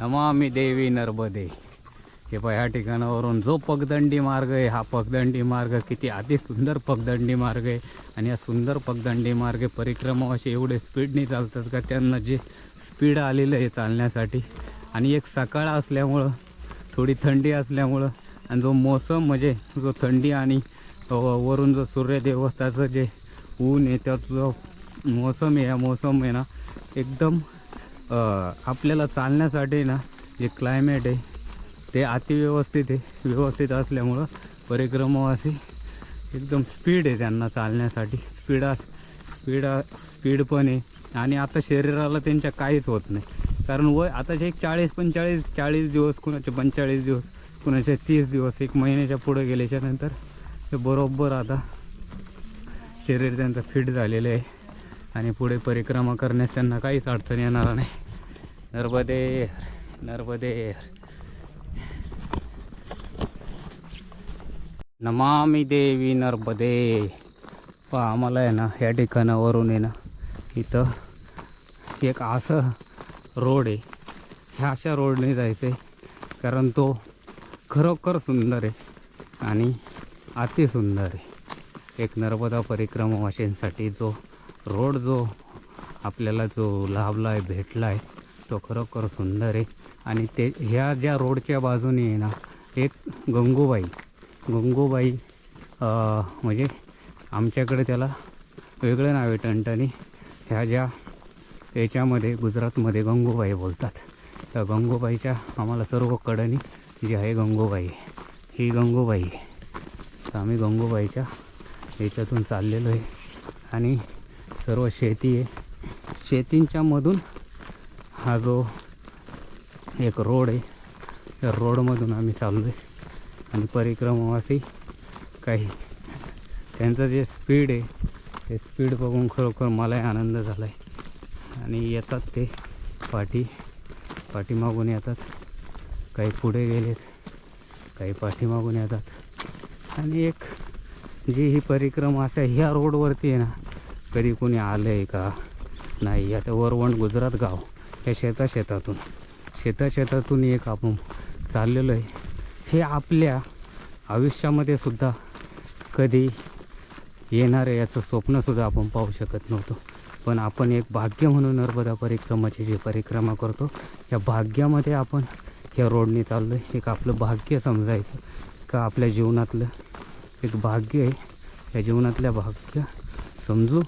नमामी देवी नर्मदे. हे पहा ह्या ठिकाणावरून जो पगदंडी मार्ग आहे हा पगदंडी मार्ग किती अति सुंदर पगदंडी मार्ग आहे. आणि या सुंदर पगदंडी मार्ग परिक्रमा असे एवढे स्पीडने चालतात का त्यांना जे स्पीड आलेलं आहे चालण्यासाठी. आणि एक सकाळ असल्यामुळं थोडी थंडी असल्यामुळं आणि जो मोसम म्हणजे जो थंडी आणि वरून जो सूर्यदेवताचं जे ऊन आहे त्याचा जो मोसम आहे या मोसम आहे ना एकदम आपल्याला चालण्यासाठी ना जे क्लायमेट आहे ते अतिव्यवस्थित आहे. व्यवस्थित असल्यामुळं परिक्रमावासी एकदम स्पीड आहे त्यांना चालण्यासाठी. स्पीड अस स्पीड स्पीड पण आहे. आणि आता शरीराला त्यांच्या काहीच होत नाही. कारण वय आताचे एक चाळीस पंचेचाळीस चाळीस दिवस कुणाचे पंचेचाळीस दिवस कुणाचे तीस दिवस एक महिन्याच्या पुढे गेल्याच्यानंतर ते बरोबर आता शरीर त्यांचं फिट झालेलं आहे. आणि पुढे परिक्रमा करण्यास त्यांना काहीच अडचण येणार नाही. नर्मदे नर्मदे नमामि देवी नर्मदे. प आम्हाला आहे ना ह्या ठिकाणावरून आहे ना इथं एक असं रोड आहे. ह्या अशा रोडने जायचं आहे कारण तो खरोखर सुंदर आहे आणि अतिसुंदर आहे. एक नर्मदा परिक्रमा वाशींसाठी जो रोड जो आपल्याला जो लाभला आहे भेटला आहे तो खरोखर सुंदर आहे. आणि ते ह्या ज्या रोडच्या बाजूने आहे ना एक गंगूबाई. गंगूबाई म्हणजे आमच्याकडे त्याला वेगळं नाव आहे टणटणी. ह्या ज्या याच्यामध्ये गुजरातमध्ये गंगूबाई बोलतात. तर गंगूबाईच्या आम्हाला सर्व कडणी जी आहे गंगूबाई. ही गंगूबाई. तर आम्ही गंगूबाईच्या याच्यातून चाललेलो आहे. आणि सर्व शेती आहे. शेतींच्यामधून हा जो एक रोड आहे त्या रोडमधून आम्ही चाललो आहे आणि परिक्रमावासी काही. त्यांचं जे स्पीड आहे ते स्पीड बघून खरोखर मलाही आनंद झाला आहे आणि येतात ते पाठी पाठीमागून येतात. काही पुढे गेलेत काही पाठीमागून येतात. आणि एक जी ही परिक्रमा अशा ह्या रोडवरती आहे ना कधी कोणी आलं आहे का? नाही आता वरवण गुजरात गाव. या शेता शेतातून. शेता शेतातून एक आपण चाललेलो आहे. हे आपल्या आयुष्यामध्ये सुद्धा कधी येणार आहे याचं स्वप्नसुद्धा आपण पाहू शकत नव्हतो. पण आपण एक भाग्य म्हणून नर्मदा परिक्रमाची जी परिक्रमा करतो या भाग्यामध्ये आपण या रोडने चाललो आहे एक आपलं भाग्य समजायचं का आपल्या जीवनातलं? एक भाग्य आहे. या जीवनातल्या भाग्य समजून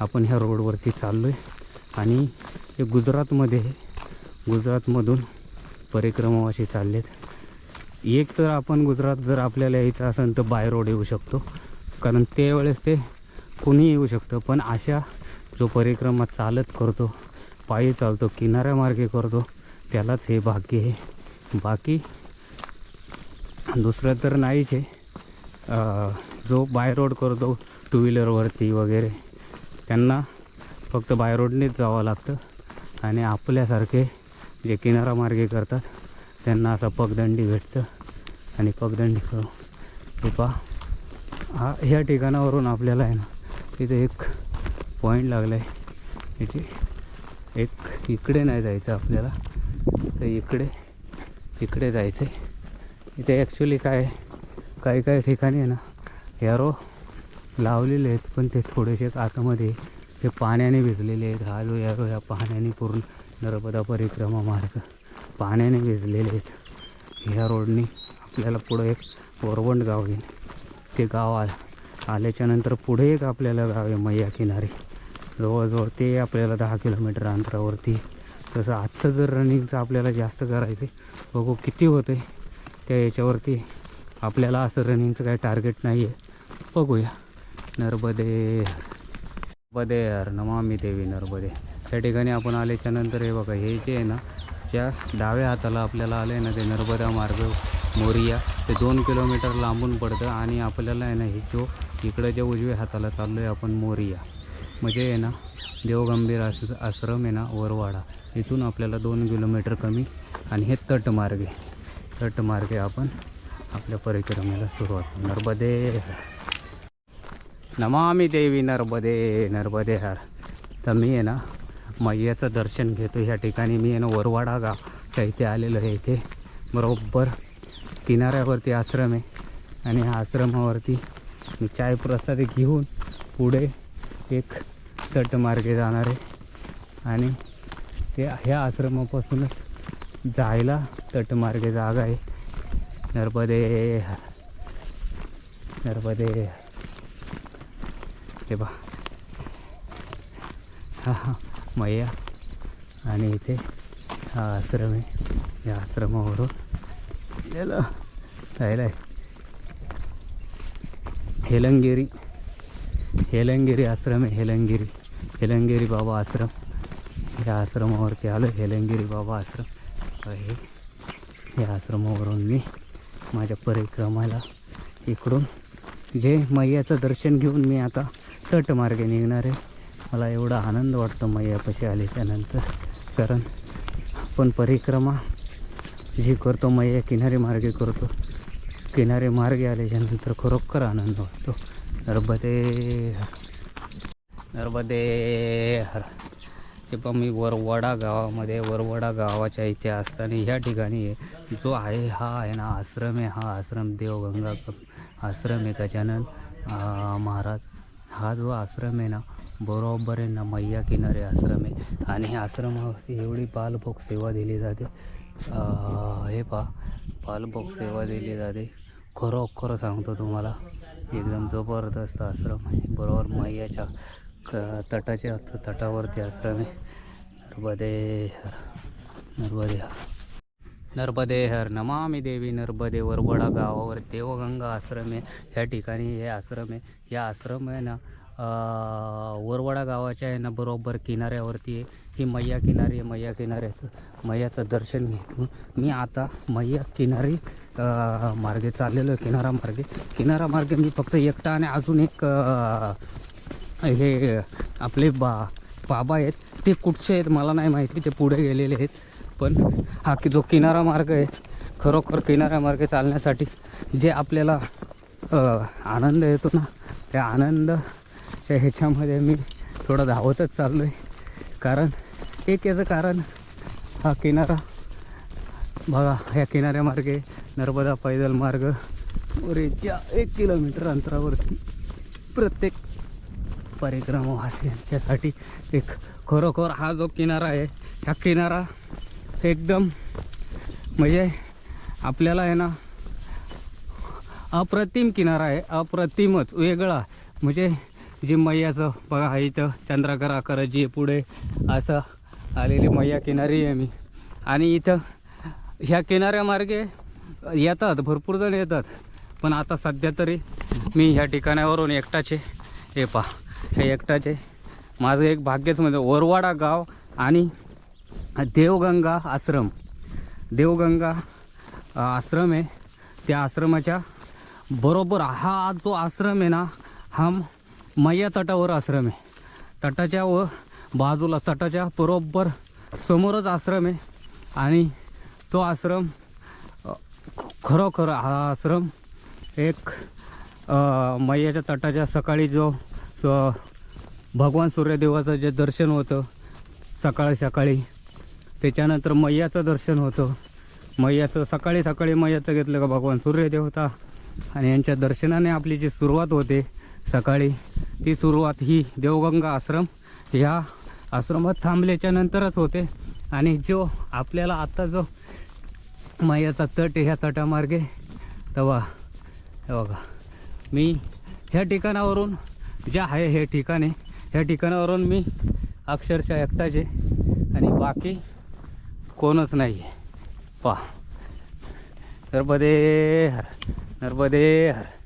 आपण ह्या रोडवरती चाललो आहे आणि हे गुजरातमध्ये आहे. गुजरातमधून परिक्रमावाशी चाललेत. एक तर आपण गुजरात जर आपल्याला यायचं असेल तर बाय रोड येऊ शकतो. कारण त्यावेळेस ते कोणी येऊ शकतं पण अशा जो परिक्रमा चालत करतो पायी चालतो किनाऱ्यामार्गे करतो त्यालाच हे भाग्य आहे. बाकी दुसरं तर नाहीच आहे. जो बाय रोड करतो टू व्हीलरवरती वगैरे त्यांना फक्त बाय रोडनेच जावं लागतं. आणि आपल्यासारखे जे किनारामार्गे करतात त्यांना असा पगदंडी भेटतं. आणि पगदंडी करून हा ह्या ठिकाणावरून आपल्याला आहे ना तिथे एक पॉईंट लागला आहे इथे एक इकडे नाही जायचं आपल्याला. तर इकडे इकडे जायचं आहे इथे ॲक्च्युली काय काही काही ठिकाणी आहे ना एरो लावलेले आहेत पण ते थोडेसे आतमध्ये हे पाण्याने भिजलेले आहेत. हा जो एरो ह्या पाण्याने पूर्ण नर्मदा परिक्रमा मार्ग पाण्याने भिजलेले आहेत. ह्या रोडनी आपल्याला पुढं एक वरवंड गाव येईल. ते गाव आ आल्याच्यानंतर पुढे एक आपल्याला गाव आहे मैया किनारी. जवळजवळ ते आपल्याला दहा किलोमीटर अंतरावरती तसं आजचं जर रनिंगचं आपल्याला जास्त करायचं आहे बघू किती होतं आहे त्या याच्यावरती आपल्याला असं रनिंगचं काही टार्गेट नाही आहे बघूया. नर्मदे. नर्मदे यार नमामी देवी नर्मदे. त्या ठिकाणी आपण आल्याच्यानंतर हे बघा हे जे आहे ना ज्या डाव्या हाताला आपल्याला आलं आहे ना ते नर्मदा मार्ग मोरिया ते दोन किलोमीटर लांबून पडतं आणि आपल्याला आहे ना हे जो इकडं जे उजव्या हाताला चाललो आहे आपण मोरिया. म्हणजे आहे ना देवगंभीर आस आश्रम आहे ना वरवाडा. इथून आपल्याला दोन किलोमीटर कमी आणि हे तटमार्गे तटमार्गे आपण आपल्या परिक्रमेला सुरुवात. नर्मदे नमामि देवी नर्मदे नर्मदे हर. तर मी आहे ना मैयाचं दर्शन घेतो ह्या ठिकाणी. मी आहे ना वरवाडा गावच्या इथे आलेलो आहे इथे. बरोबर किनाऱ्यावरती आश्रम आहे. आणि ह्या आश्रमावरती मी चाय प्रसाद घेऊन पुढे एक तटमार्गे जाणार आहे. आणि ते ह्या आश्रमापासूनच जायला तटमार्गे जागा आहे. नर्मदे नर्मदे हे बा हा हा मैया आणि इथे हा आश्रम आहे. या आश्रमावरून गेलं. जायला आहे हेलंगिरी. हेलंगिरी आश्रम आहे हेलंगिरी. हेलंगिरी बाबा आश्रम. या आश्रमावरती आलो. हेलंगिरी बाबा आश्रम हे या आश्रमावरून मी माझ्या परिक्रमाला इकडून जे मैयाचं दर्शन घेऊन मी आता तटमार्गे निघणार आहे. मला एवढा आनंद वाटतो मैयापाशी आल्याच्यानंतर कारण आपण परिक्रमा जी करतो मैया किनारी मार्गे करतो किनारे मार्गे आल्याच्यानंतर खरोखर आनंद वाटतो. नर्मदे नर्मदे हर. ते पण मी वरवडा गावामध्ये वरवडा गावाच्या इथे असताना ह्या ठिकाणी जो आहे हा आहे ना आश्रम आहे. हा आश्रम देवगंगा आश्रम आहे गजानन महाराज हा जो आश्रम आहे ना बरोबर आहे ना मैया किनारे आश्रम आहे. आणि हे आश्रमावरती एवढी पालभोग सेवा दिली जाते. हे पा पालभोग सेवा दिली जाते. खरोखर सांगतो तुम्हाला एकदम जबरदस्त आश्रम आहे. बरोबर मैयाच्या तटाच्या तटावरती आश्रम आहे. नर्मदे नर्मदे हा. नर्मदे हर नमामि देवी नर्मदे वरवडा गावावर देवगंगा आश्रम. आहे ह्या ठिकाणी हे आश्रम आहे. या आश्रम आहे ना वरवडा गावाच्या आहे ना बरोबर किनाऱ्यावरती आहे. ही मैया किनारी आहे मैया किनाऱ्याचं मैयाचं दर्शन घेतो. मी आता मैया किनारी मार्गे चाललेलो आहे किनारा मार्गे. किनारा मार्गे मी फक्त एकटा आणि अजून एक हे आपले बा बाबा आहेत. ते कुठचे आहेत मला नाही माहिती. ते पुढे गेलेले आहेत. पण हा की जो किनारा मार्ग आहे खरोखर किनारा मार्ग चालण्यासाठी जे आपल्याला आनंद येतो ना त्या आनंद ह्याच्यामध्ये मी थोडं धावतच चाललो आहे कारण एक याचं कारण हा किनारा बघा ह्या किनाऱ्यामार्गे नर्मदा पैदल मार्ग रेच्या एक किलोमीटर अंतरावरती प्रत्येक परिक्रमवासियांच्यासाठी एक खरोखर हा जो किनारा आहे ह्या किनारा एकदम म्हणजे आपल्याला आहे ना अप्रतिम किनारा आहे अप्रतिमच वेगळा. म्हणजे जी मैयाचं बघा हा इथं चंद्राकर करत जी पुढे. असं आलेली मैया किनारी आहे मी. आणि इथं ह्या किनाऱ्यामार्गे येतात भरपूर जण येतात. पण आता सध्या तरी मी ह्या ठिकाणावरून एकटाचे हे पा हे एकटाचे. माझं एक भाग्यच म्हणजे वरवाडा गाव आणि देवगंगा आश्रम. देवगंगा आश्रम आहे. त्या आश्रमाच्या बरोबर हा जो आश्रम आहे ना हा मैया तटावर आश्रम आहे. तटाच्या व बाजूला तटाच्या बरोबर समोरच आश्रम आहे. आणि तो आश्रम ख- खरोखर हा आश्रम एक मैयाच्या तटाच्या सकाळी जो स- भगवान सूर्यदेवाचं जे दर्शन होतं सकाळी सकाळी त्याच्यानंतर मैयाचं दर्शन होतं. मैयाचं सकाळी सकाळी मैयाचं घेतलं का भगवान सूर्यदेव होता. आणि यांच्या दर्शनाने आपली जी सुरुवात होते सकाळी ती सुरुवात ही देवगंगा आश्रम ह्या आश्रमात थांबल्याच्या नंतरच होते. आणि जो आपल्याला आता जो मैयाचा तट ह्या तटामार्गे तेव्हा हे बघा मी ह्या ठिकाणावरून जे आहे हे ठिकाण आहे ह्या ठिकाणावरून मी अक्षरशः एकटाचे आणि बाकी कोणच नाही आहे पहा. नर्मदे हर नर्मदे हर.